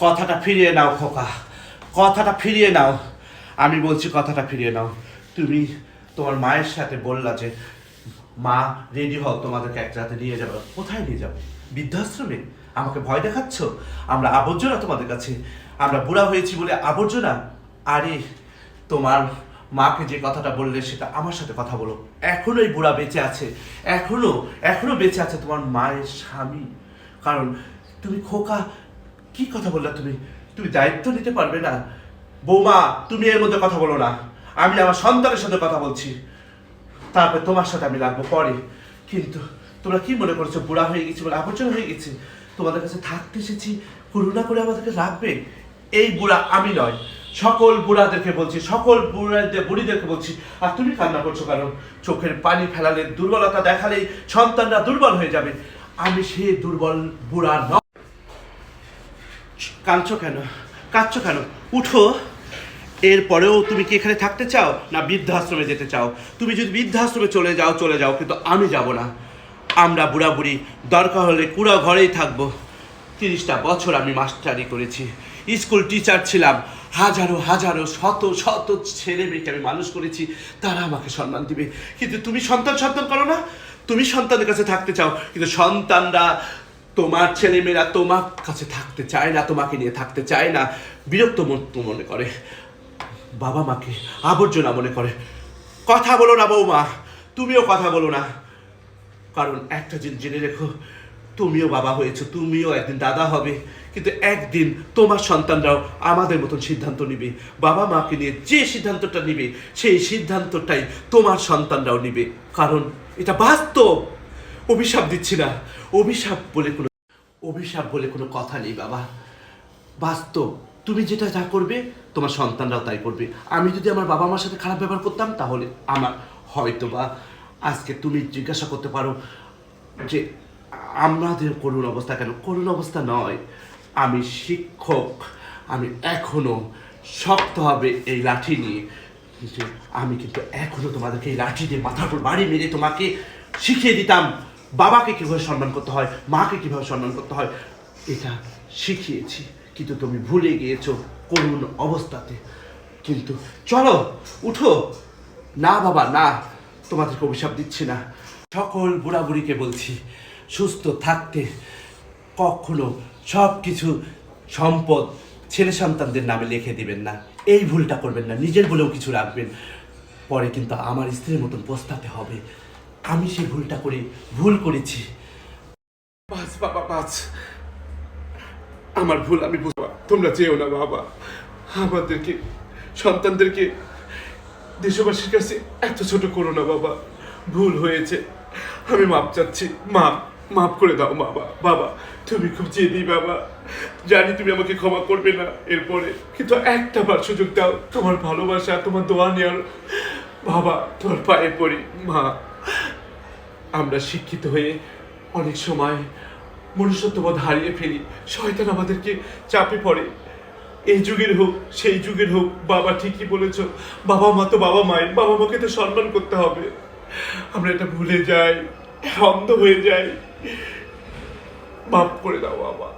কথাটা ফিরিয়ে নাও, খোকা। কথাটা ফিরিয়ে নাও। আমি বলছি, কথাটা ফিরিয়ে নাও। তুমি তোমার মায়ের সাথে বললা যে, মা, রেডি হও, তোমাদেরকে এক রাতে নিয়ে যাবে। কোথায় নিয়ে যাবে? বৃদ্ধাশ্রমে? আমাকে ভয় দেখাচ্ছ? আমরা আবর্জনা তোমাদের কাছে। আমরা বুড়া হয়েছি বলে আবর্জনা? আরে, তোমার মাকে যে কথাটা বললে, সেটা আমার সাথে কথা বলো। এখনও এই বুড়া বেঁচে আছে। এখনও এখনও বেঁচে আছে তোমার মায়ের স্বামী। কারণ তুমি খোকা কি কথা বললা তুমি? তুমি দায়িত্ব নিতে পারবে না। বৌমা, তুমি এর মধ্যে কথা বলো না। আমি আমার সন্তানের সাথে কথা বলছি। তারপর তোমার সাথে আমি লাগবো পরে। কিন্তু তোমরা কি মনে করছ, বুড়া হয়ে গেছি বলে আবর্জনা হয়ে গেছি? তোমাদের কাছে থাকতে এসেছি, করুণা করে আমাদেরকে রাখবে? এই বুড়া আমি নয়। সকল বুড়াদেরকে বলছি, সকল বুড়াদের, বুড়িদেরকে বলছি, আর তুমি কান্না করছ কারণ চোখের পানি ফেলালে দুর্বলতা দেখালেই সন্তানরা দুর্বল হয়ে যাবে। আমি সেই দুর্বল বুড়া নয়। কাঁদছো কেন? কাঁদছো কেন? উঠো। এরপরেও তুমি কি এখানে থাকতে চাও? না বৃদ্ধাশ্রমে যেতে চাও? তুমি যদি বৃদ্ধাশ্রমে চলে যাও চলে যাও, কিন্তু আমি যাব না। আমরা বুড়া বুড়ি দরকার হলে কুড়া ঘরেই থাকব। তিরিশটা বছর আমি মাস্টারি করেছি। স্কুল টিচার ছিলাম। হাজারো হাজারো, শত শত ছেলে মেয়েকে আমি মানুষ করেছি। তারা আমাকে সম্মান দিবে। কিন্তু তুমি সন্তান সন্তান করো না। তুমি সন্তানের কাছে থাকতে চাও, কিন্তু সন্তানরা তোমার ছেলেমেয়েরা তোমার কাছে থাকতে চায় না, তোমাকে নিয়ে থাকতে চায় না। বিরক্ত মন- করে। বাবা মাকে আবর্জনা মনে করে। কথা বলো না বৌমা, তুমিও কথা বলো না। কারণ একটা জিনিস জেনে রেখো, তুমিও বাবা হয়েছো, তুমিও একদিন দাদা হবে। কিন্তু একদিন তোমার সন্তানরাও আমাদের মতন সিদ্ধান্ত নিবে। বাবা মাকে নিয়ে যে সিদ্ধান্তটা নিবে, সেই সিদ্ধান্তটাই তোমার সন্তানরাও নিবে। কারণ এটা বাস্তব। অভিশাপ দিচ্ছি না। অভিশাপ বলে কোনো অভিশাপ বলে কোনো কথা নেই, বাবা। বাস্তব। তুমি যেটা যা করবে, তোমার সন্তানরাও তাই করবে। আমি যদি আমার বাবা মার সাথে খারাপ ব্যবহার করতাম, তাহলে আমার হয়তো বা আজকে তুমি জিজ্ঞাসা করতে পারো যে, আমাদের করুণ অবস্থা কেন? করুণ অবস্থা নয়। আমি শিক্ষক। আমি এখনও শক্তভাবে এই লাঠি নিয়ে। আমি কিন্তু এখনও তোমাদেরকে এই লাঠি দিয়ে মাথার উপর বাড়ি মেরে তোমাকে শিখিয়ে দিতাম। বাবাকে কীভাবে সম্মান করতে হয়, মাকে কীভাবে সম্মান করতে হয়, এটা শিখিয়েছি। কিন্তু তুমি ভুলে গিয়েছো করুণ অবস্থাতে। কিন্তু চলো, উঠো। না বাবা, না, তোমাদেরকে অভিশাপ দিচ্ছি না। সকল বুড়া বুড়িকে বলছি, সুস্থ থাকতে কখনো সব কিছু সম্পদ ছেলে সন্তানদের নামে লিখে দিবেন না। এই ভুলটা করবেন না, নিজের বলেও কিছু রাখবেন। পরে কিন্তু আমার স্ত্রীর মতন পস্তাতে হবে। আমি সেই ভুলটা করে, ভুল করেছি। বাস, বাবা, বাস। আমার ভুল আমি বুঝবা তোমরা চেয়েও না, বাবা। আমাদেরকে, সন্তানদেরকে দেশবাসীর কাছে এত ছোট করো না, বাবা। ভুল হয়েছে। আমি মাপ চাচ্ছি। মাপ মাফ করে দাও, বাবা। বাবা, তুমি খুব জেদি বাবা। জানি তুমি আমাকে ক্ষমা করবে না এরপরে। কিন্তু একটা বার সুযোগ দাও। তোমার ভালোবাসা, তোমার দোয়া নেওয়ার। বাবা, তোমার পায়ে পড়ি। মা আমরা শিক্ষিত হয়ে অনেক সময় মনুষ্যত্ববোধ হারিয়ে ফেলি। শয়তান আমাদেরকে চাপে পড়ে। এই যুগের হোক, সেই যুগের হোক, বাবা ঠিকই বলেছ। বাবা মা তো বাবা মাই বাবা মাকে তো সম্মান করতে হবে। আমরা এটা ভুলে যাই, অন্ধ হয়ে যাই। মাফ করে দাও বাবা